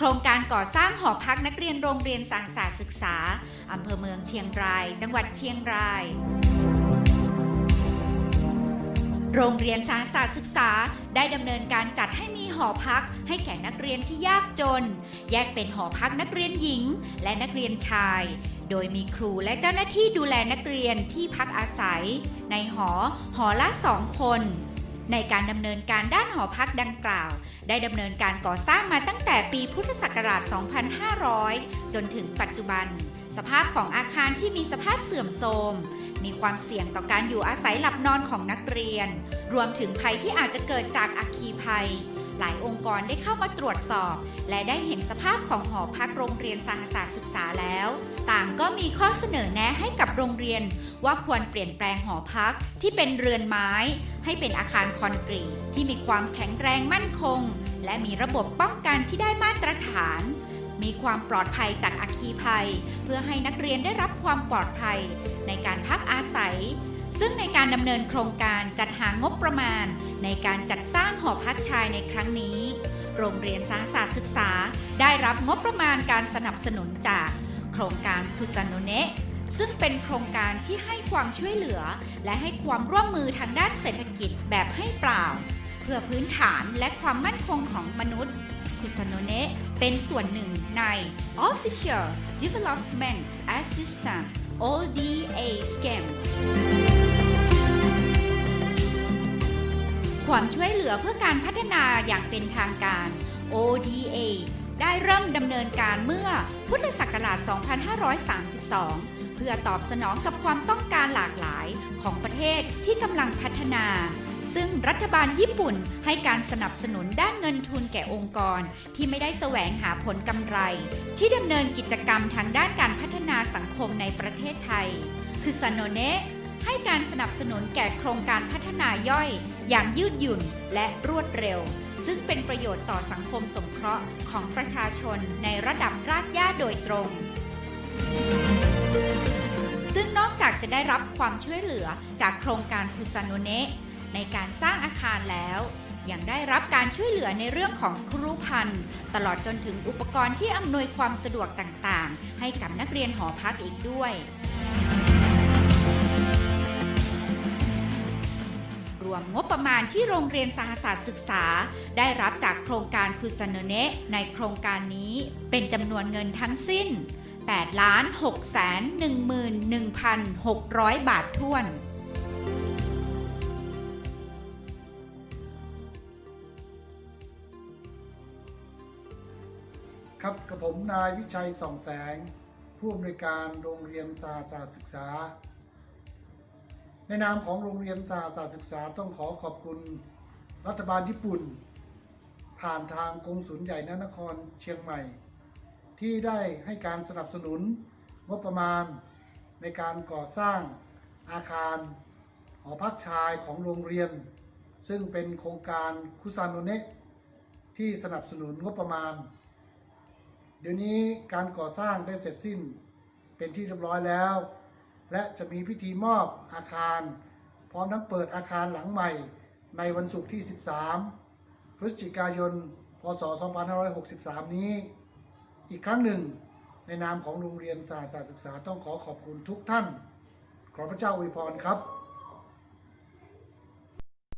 โครงการก่อสร้างหอพักนักเรียนโรงเรียนสาศาสตร์ศึกษาอำเภอเมืองเชียงราย จังหวัดเชียงราย โรงเรียนสาศาสตร์ศึกษาได้ดำเนินการจัดให้มีหอพัก ให้แก่นักเรียนที่ยากจน แยกเป็นหอพักนักเรียนหญิง และนักเรียนชาย โดยมีครูและเจ้าหน้าที่ดูแลนักเรียนที่พักอาศัย ในหอหอละสองคน ในการดำเนินการด้านหอพักดังกล่าว ได้ดำเนินการก่อสร้างมาตั้งแต่ปีพุทธศักราช 2500 จนถึงปัจจุบัน สภาพของอาคารที่มีสภาพเสื่อมโทรมมีความเสี่ยงต่อการอยู่อาศัยหลับนอนของนักเรียน รวมถึงภัยที่อาจจะเกิดจากอัคคีภัย หลายองค์กรได้เข้ามาตรวจสอบ และได้เห็นสภาพของหอพักโรงเรียนสหศาสตร์ศึกษาแล้ว ต่างก็มีข้อเสนอแนะให้กับโรงเรียน ว่าควรเปลี่ยนแปลงหอพักที่เป็นเรือนไม้ ให้เป็นอาคารคอนกรีตที่มีความแข็งแรงมั่นคง และมีระบบป้องกันที่ได้มาตรฐานมีความปลอดภัยจากอัคคีภัย เพื่อให้นักเรียนได้รับความปลอดภัยในการพักอาศัย ซึ่งในการดำเนินโครงการจัดหางบประมาณ ในการจัดสร้างหอพักชายในครั้งนี้ โรงเรียนสาศาสตร์ศึกษาได้รับงบประมาณการสนับสนุนจากโครงการคุซันโนเนะซึ่งเป็นโครงการที่ให้ความช่วยเหลือ และให้ความร่วมมือทางด้านเศรษฐกิจแบบให้เปล่า เพื่อพื้นฐานและความมั่นคงของมนุษย์คุซันโนเนะเป็นส่วนหนึ่งใน Official Development Assistance ODA Schemes ความช่วยเหลือเพื่อการพัฒนาอย่างเป็นทางการ ODA ได้เริ่มดำเนินการเมื่อพุทธศักราช 2532 เพื่อตอบสนองกับความต้องการหลากหลายของประเทศที่กำลังพัฒนา ซึ่งรัฐบาลญี่ปุ่นให้การสนับสนุนด้านเงินทุนแก่องค์กร ที่ไม่ได้แสวงหาผลกำไร ที่ดำเนินกิจกรรมทางด้านการพัฒนาสังคมในประเทศไทย คือซานโนเนะ ให้การสนับสนุนแก่โครงการพัฒนาย่อยอย่างยืดหยุ่นและรวดเร็ว ซึ่งเป็นประโยชน์ต่อสังคมสงเคราะห์ของประชาชนในระดับรากหญ้าโดยตรง ซึ่งนอกจากจะได้รับความช่วยเหลือจากโครงการคุซานโนเนะในการสร้างอาคารแล้วยังได้รับการช่วยเหลือในเรื่องของครูพันธ์ตลอดจนถึงอุปกรณ์ที่อำนวยความสะดวกต่างๆ ให้กับนักเรียนหอพักอีกด้วย รวมงบประมาณที่โรงเรียนสหศาสตร์ศึกษา ได้รับจากโครงการคุซานเนะในโครงการนี้เป็นจำนวนเงินทั้งสิ้น 8 ล้าน6แสน11,600 บาทท้วนครับกับผมนายวิชัยส่องแสง ผู้อำนวยการโรงเรียนสาศาสตร์ศึกษา ในนามของโรงเรียนสาศาสตร์ศึกษาต้องขอขอบคุณรัฐบาลญี่ปุ่น ผ่านทางกงสุลใหญ่นนครเชียงใหม่ ที่ได้ให้การสนับสนุนงบประมาณ ในการก่อสร้างอาคารหอพักชายของโรงเรียน ซึ่งเป็นโครงการคุซานโนเนะที่สนับสนุนงบประมาณ เดี๋ยวนี้การก่อสร้างได้เสร็จสิ้นเป็นที่เรียบร้อยแล้ว และจะมีพิธีมอบอาคาร พร้อมทั้งเปิดอาคารหลังใหม่ ในวันศุกร์ที่ 13 พฤศจิกายน พศ 2563 นี้ อีกครั้งหนึ่ง ในนามของโรงเรียนสาศาสตร์ศึกษาต้องขอขอบคุณทุกท่าน ขอพระเจ้าอวยพรครับ